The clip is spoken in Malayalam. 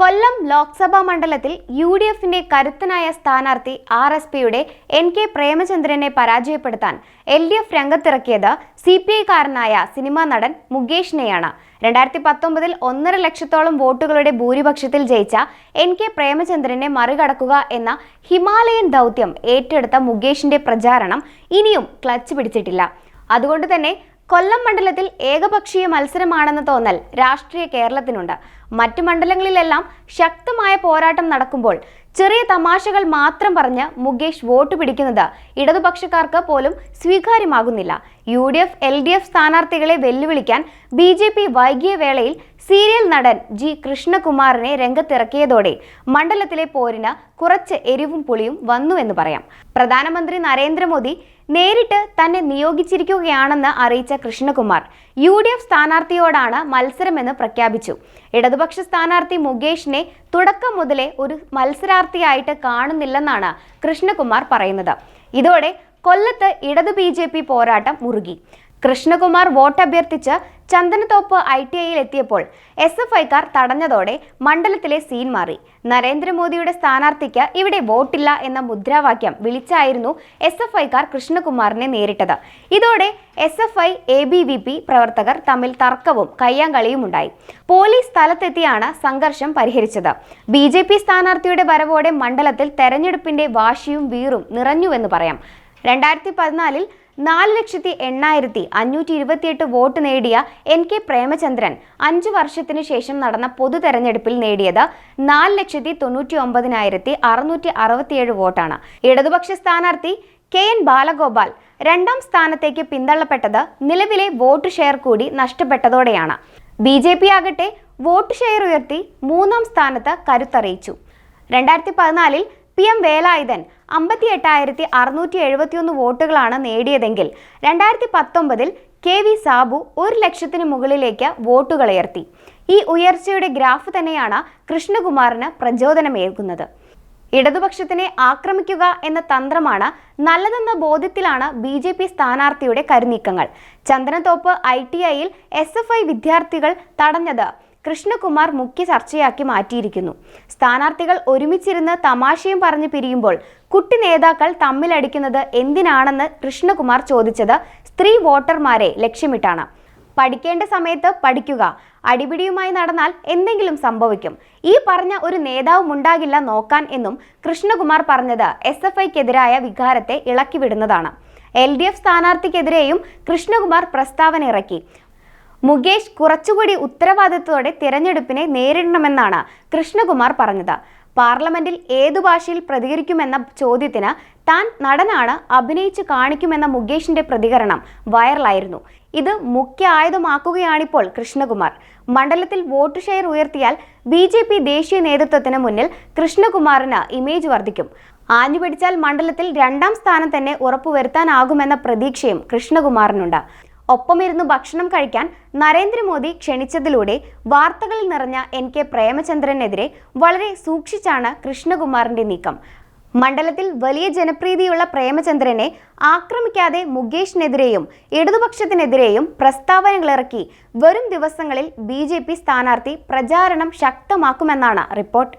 കൊല്ലം ലോക്സഭാ മണ്ഡലത്തിൽ യു ഡി എഫിന്റെ കരുത്തനായ സ്ഥാനാർത്ഥി ആർ എസ് പിയുടെ എൻ കെ പ്രേമചന്ദ്രനെ പരാജയപ്പെടുത്താൻ എൽ ഡി എഫ് രംഗത്തിറക്കിയത് സി പി ഐക്കാരനായ സിനിമാ നടൻ മുകേഷിനെയാണ്. രണ്ടായിരത്തി പത്തൊമ്പതിൽ ഒന്നര ലക്ഷത്തോളം വോട്ടുകളുടെ ഭൂരിപക്ഷത്തിൽ ജയിച്ച എൻ കെ പ്രേമചന്ദ്രനെ മറികടക്കുക എന്ന ഹിമാലയൻ ദൗത്യം ഏറ്റെടുത്ത മുകേഷിന്റെ പ്രചാരണം ഇനിയും ക്ലച്ച് പിടിച്ചിട്ടില്ല. അതുകൊണ്ട് തന്നെ കൊല്ലം മണ്ഡലത്തിൽ ഏകപക്ഷീയ മത്സരമാണെന്ന തോന്നൽ രാഷ്ട്രീയ കേരളത്തിനുണ്ട്. മറ്റു മണ്ഡലങ്ങളിലെല്ലാം ശക്തമായ പോരാട്ടം നടക്കുമ്പോൾ ചെറിയ തമാശകൾ മാത്രം പറഞ്ഞ് മുകേഷ് വോട്ട് പിടിക്കുന്നത് ഇടതുപക്ഷക്കാർക്ക് പോലും സ്വീകാര്യമാകുന്നില്ല. U D F L D F സ്ഥാനാർത്ഥികളെ വെല്ലുവിളിക്കാൻ ബി ജെ പി വൈകിയ വേളയിൽ സീരിയൽ നടൻ ജി കൃഷ്ണകുമാറിനെ രംഗത്തിറക്കിയതോടെ മണ്ഡലത്തിലെ പോരിന് കുറച്ച് എരിവും പുളിയും വന്നുവെന്ന് പറയാം. പ്രധാനമന്ത്രി നരേന്ദ്രമോദി നേരിട്ട് തന്നെ നിയോഗിച്ചിരിക്കുകയാണെന്ന് അറിയിച്ച കൃഷ്ണകുമാർ യു ഡി എഫ് സ്ഥാനാർത്ഥിയോടാണ് മത്സരമെന്ന് പ്രഖ്യാപിച്ചു. ഇടതുപക്ഷ സ്ഥാനാർത്ഥി മുകേഷിനെ തുടക്കം മുതലേ ഒരു മത്സരാർത്ഥിയായിട്ട് കാണുന്നില്ലെന്നാണ് കൃഷ്ണകുമാർ പറയുന്നത്. ഇതോടെ കൊല്ലത്ത് ഇടതു ബി പോരാട്ടം മുറുകി. കൃഷ്ണകുമാർ വോട്ട് അഭ്യർത്ഥിച്ച് ചന്ദനത്തോപ്പ് ഐ ടി ഐയിൽ എത്തിയപ്പോൾ എസ് എഫ് ഐക്കാർ തടഞ്ഞതോടെ മണ്ഡലത്തിലെ സീൻ മാറി. നരേന്ദ്രമോദിയുടെ സ്ഥാനാർത്ഥിക്ക് ഇവിടെ വോട്ടില്ല എന്ന മുദ്രാവാക്യം വിളിച്ചായിരുന്നു എസ് എഫ് ഐക്കാർ കൃഷ്ണകുമാറിനെ നേരിട്ടത്. ഇതോടെ S F I A B V P പ്രവർത്തകർ തമ്മിൽ തർക്കവും കയ്യാങ്കളിയും ഉണ്ടായി. പോലീസ് സ്ഥലത്തെത്തിയാണ് സംഘർഷം പരിഹരിച്ചത്. ബി ജെ പി സ്ഥാനാർത്ഥിയുടെ വരവോടെ മണ്ഡലത്തിൽ തെരഞ്ഞെടുപ്പിന്റെ വാശിയും വീറും നിറഞ്ഞുവെന്ന് പറയാം. രണ്ടായിരത്തി പതിനാലിൽ നാല് ലക്ഷത്തി എണ്ണായിരത്തി അഞ്ഞൂറ്റി ഇരുപത്തിയെട്ട് വോട്ട് നേടിയ എൻ കെ പ്രേമചന്ദ്രൻ അഞ്ചു വർഷത്തിനു ശേഷം നടന്ന പൊതു തെരഞ്ഞെടുപ്പിൽ നേടിയത് നാല് ലക്ഷത്തി തൊണ്ണൂറ്റി ഒമ്പതിനായിരത്തി അറുന്നൂറ്റി അറുപത്തിയേഴ് വോട്ടാണ്. ഇടതുപക്ഷ സ്ഥാനാർത്ഥി കെ എൻ ബാലഗോപാൽ രണ്ടാം സ്ഥാനത്തേക്ക് പിന്തള്ളപ്പെട്ടത് നിലവിലെ വോട്ട് ഷെയർ കൂടി നഷ്ടപ്പെട്ടതോടെയാണ്. ബി ജെ പി ആകട്ടെ വോട്ട് ഷെയർ ഉയർത്തി മൂന്നാം സ്ഥാനത്ത് കരുത്തറിയിച്ചു. രണ്ടായിരത്തി പതിനാലിൽ പി എം വേലായുധൻ അമ്പത്തി എട്ടായിരത്തി അറുന്നൂറ്റി എഴുപത്തിയൊന്ന് വോട്ടുകളാണ് നേടിയതെങ്കിൽ രണ്ടായിരത്തി പത്തൊമ്പതിൽ കെ വി സാബു ഒരു ലക്ഷത്തിന് മുകളിലേക്ക് വോട്ടുകളുയർത്തി ഈ ഉയർച്ചയുടെ ഗ്രാഫ് തന്നെയാണ് കൃഷ്ണകുമാറിന് പ്രചോദനമേകുന്നത്. ഇടതുപക്ഷത്തിനെ ആക്രമിക്കുക എന്ന തന്ത്രമാണ് നല്ലതെന്ന ബോധ്യത്തിലാണ് ബി ജെ പി സ്ഥാനാർത്ഥിയുടെ കരുനീക്കങ്ങൾ. ചന്ദനത്തോപ്പ് ഐ ടി ഐയിൽ എസ് എഫ് ഐ വിദ്യാർത്ഥികൾ തടഞ്ഞത് കൃഷ്ണകുമാർ മുഖ്യ ചർച്ചയാക്കി മാറ്റിയിരിക്കുന്നു. സ്ഥാനാർത്ഥികൾ ഒരുമിച്ചിരുന്ന് തമാശയും പറഞ്ഞു പിരിയുമ്പോൾ കുട്ടി നേതാക്കൾ തമ്മിലടിക്കുന്നത് എന്തിനാണെന്ന് കൃഷ്ണകുമാർ ചോദിച്ചത് സ്ത്രീ വോട്ടർമാരെ ലക്ഷ്യമിട്ടാണ്. പഠിക്കേണ്ട സമയത്ത് പഠിക്കുക അടിപിടിയുമായി നടന്നാൽ എന്തെങ്കിലും സംഭവിക്കും. ഈ പറഞ്ഞ ഒരു നേതാവും ഉണ്ടാകില്ല നോക്കാൻ എന്നും കൃഷ്ണകുമാർ പറഞ്ഞത് എസ് എഫ് ഐക്കെതിരായ വികാരത്തെ ഇളക്കിവിടുന്നതാണ്. എൽ ഡി എഫ് സ്ഥാനാർത്ഥിക്കെതിരെയും കൃഷ്ണകുമാർ പ്രസ്താവന ഇറക്കി. മുകേഷ് കുറച്ചുകൂടി ഉത്തരവാദിത്വത്തോടെ തിരഞ്ഞെടുപ്പിനെ നേരിടണമെന്നാണ് കൃഷ്ണകുമാർ പറഞ്ഞത്. പാർലമെന്റിൽ ഏതു ഭാഷയിൽ പ്രതികരിക്കുമെന്ന ചോദ്യത്തിന് താൻ നടനാണ് അഭിനയിച്ച് കാണിക്കുമെന്ന മുകേഷിന്റെ പ്രതികരണം വൈറലായിരുന്നു. ഇത് മുഖ്യ ആയുധമാക്കുകയാണിപ്പോൾ കൃഷ്ണകുമാർ. മണ്ഡലത്തിൽ വോട്ട് ഷെയർ ഉയർത്തിയാൽ ബി ജെ പി ദേശീയ നേതൃത്വത്തിന് മുന്നിൽ കൃഷ്ണകുമാറിന് ഇമേജ് വർദ്ധിക്കും. ആഞ്ഞു പിടിച്ചാൽ മണ്ഡലത്തിൽ രണ്ടാം സ്ഥാനം തന്നെ ഉറപ്പുവരുത്താനാകുമെന്ന പ്രതീക്ഷയും കൃഷ്ണകുമാറിനുണ്ട്. ഒപ്പമിരുന്ന് ഭക്ഷണം കഴിക്കാൻ നരേന്ദ്രമോദി ക്ഷണിച്ചതിലൂടെ വാർത്തകളിൽ നിറഞ്ഞ എൻ കെ പ്രേമചന്ദ്രനെതിരെ വളരെ സൂക്ഷിച്ചാണ് കൃഷ്ണകുമാറിന്റെ നീക്കം. മണ്ഡലത്തിൽ വലിയ ജനപ്രീതിയുള്ള പ്രേമചന്ദ്രനെ ആക്രമിക്കാതെ മുകേഷിനെതിരെയും ഇടതുപക്ഷത്തിനെതിരെയും പ്രസ്താവനകളിറക്കി. വരും ദിവസങ്ങളിൽ ബി സ്ഥാനാർത്ഥി പ്രചാരണം ശക്തമാക്കുമെന്നാണ് റിപ്പോർട്ട്.